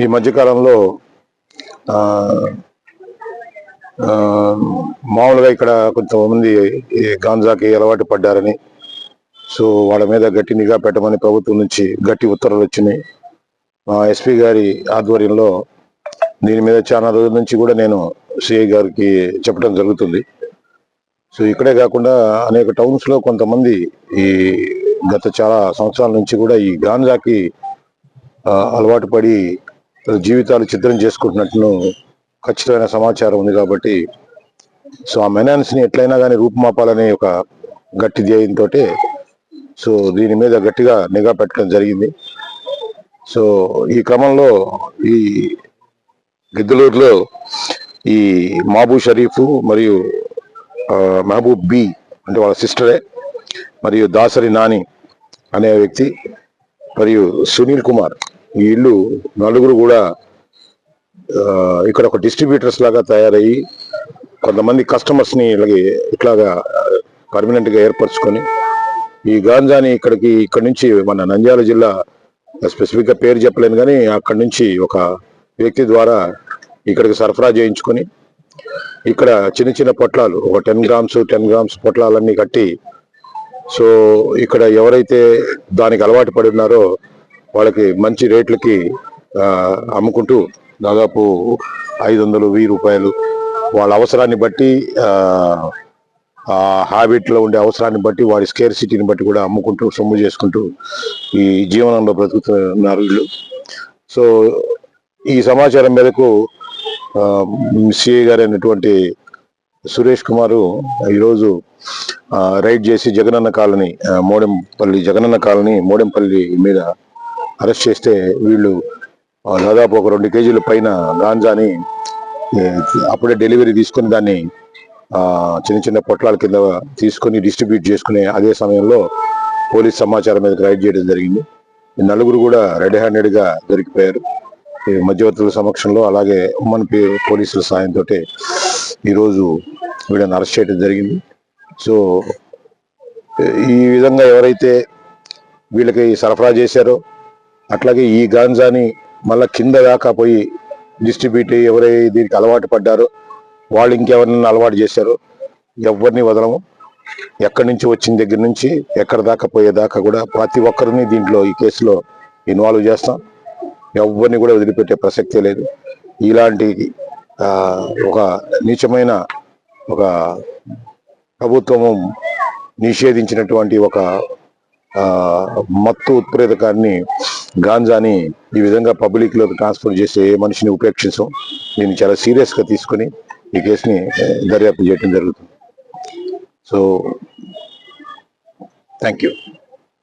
ఈ మధ్యకాలంలో మామూలుగా ఇక్కడ కొంతమంది ఈ గాంజాకి అలవాటు పడ్డారని సో వాళ్ళ మీద గట్టి నిఘా పెట్టమని ప్రభుత్వం నుంచి గట్టి ఉత్తర్వులు వచ్చినాయి. మా ఎస్పీ గారి ఆధ్వర్యంలో దీని మీద చాలా రోజుల నుంచి కూడా నేను సిఐ గారికి చెప్పడం జరుగుతుంది. సో ఇక్కడే కాకుండా అనేక టౌన్స్లో కొంతమంది ఈ గత చాలా సంవత్సరాల నుంచి కూడా ఈ గాంజాకి అలవాటు పడి జీవితాలు చిత్రం చేసుకుంటున్నట్లు ఖచ్చితమైన సమాచారం ఉంది కాబట్టి సో ఆ మెనాన్స్ని ఎట్లయినా కానీ రూపుమాపాలనే ఒక గట్టి ధ్యేయంతో సో దీని మీద గట్టిగా నిఘా పెట్టడం జరిగింది. సో ఈ క్రమంలో ఈ గిద్దలూరులో ఈ మాబూ షరీఫ్ మరియు మహబూబ్ బి అంటే వాళ్ళ సిస్టరే మరియు దాసరి నాని అనే వ్యక్తి మరియు సునీల్ కుమార్ ఈ ఇల్లు నలుగురు కూడా ఇక్కడ ఒక డిస్ట్రిబ్యూటర్స్ లాగా తయారయ్యి కొంతమంది కస్టమర్స్ని ఇలాగే ఇట్లాగా పర్మనెంట్గా ఏర్పరచుకొని ఈ గాంజాని ఇక్కడికి ఇక్కడ నుంచి మన నంద్యాల జిల్లా స్పెసిఫిక్గా పేరు చెప్పలేను కానీ అక్కడి నుంచి ఒక వ్యక్తి ద్వారా ఇక్కడికి సరఫరా చేయించుకొని ఇక్కడ చిన్న చిన్న పొట్లాలు ఒక టెన్ గ్రామ్స్ టెన్ గ్రామ్స్ పొట్లాలన్నీ కట్టి సో ఇక్కడ ఎవరైతే దానికి అలవాటు పడి ఉన్నారో వాళ్ళకి మంచి రేట్లకి అమ్ముకుంటూ దాదాపు ఐదు వందలు వెయ్యి రూపాయలు వాళ్ళ అవసరాన్ని బట్టి ఆ, ఉండే అవసరాన్ని బట్టి వాడి స్కేర్ సిటీని బట్టి కూడా అమ్ముకుంటూ సొమ్ము చేసుకుంటూ ఈ జీవనంలో బ్రతుకుతున్నారు వీళ్ళు. సో ఈ సమాచారం మేరకు సిఐ గారు అయినటువంటి సురేష్ కుమారు ఈరోజు రైడ్ చేసి జగనన్న కాలనీ మోడెంపల్లి జగనన్న కాలనీ మోడెంపల్లి మీద అరెస్ట్ చేస్తే వీళ్ళు దాదాపు ఒక రెండు కేజీల పైన గాంజాని అప్పుడే డెలివరీ తీసుకొని దాన్ని చిన్న చిన్న పొట్లాల కింద తీసుకొని డిస్ట్రిబ్యూట్ చేసుకునే అదే సమయంలో పోలీస్ సమాచారం మీద రైడ్ చేయడం జరిగింది. నలుగురు కూడా రెడ్ హ్యాండెడ్గా దొరికిపోయారు. ఈ మధ్యవర్తుల సమక్షంలో అలాగే ఉమ్మన్ పోలీసుల సాయంతో ఈరోజు వీళ్ళని అరెస్ట్ చేయడం జరిగింది. సో ఈ విధంగా ఎవరైతే వీళ్ళకి సరఫరా చేశారో అట్లాగే ఈ గాంజాని మళ్ళా కింద దాకా పోయి డిస్ట్రిబ్యూట్ ఎవరై దీనికి అలవాటు పడ్డారో వాళ్ళు ఇంకెవరినైనా అలవాటు చేశారో ఎవరిని వదలము. ఎక్కడి నుంచి వచ్చిన దగ్గర నుంచి ఎక్కడ దాకా పోయేదాకా కూడా ప్రతి ఒక్కరిని దీంట్లో ఈ కేసులో ఇన్వాల్వ్ చేస్తాం. ఎవరిని కూడా వదిలిపెట్టే ప్రసక్తే లేదు. ఇలాంటి ఒక నీచమైన ఒక ప్రభుత్వము నిషేధించినటువంటి ఒక మత్తు ఉత్ప్రేతకాన్ని గాంజాని ఈ విధంగా పబ్లిక్లోకి ట్రాన్స్ఫర్ చేసే ఏ మనిషిని ఉపేక్షించం దీన్ని చాలా సీరియస్గా తీసుకొని ఈ కేసుని దర్యాప్తు చేయడం జరుగుతుంది. So thank you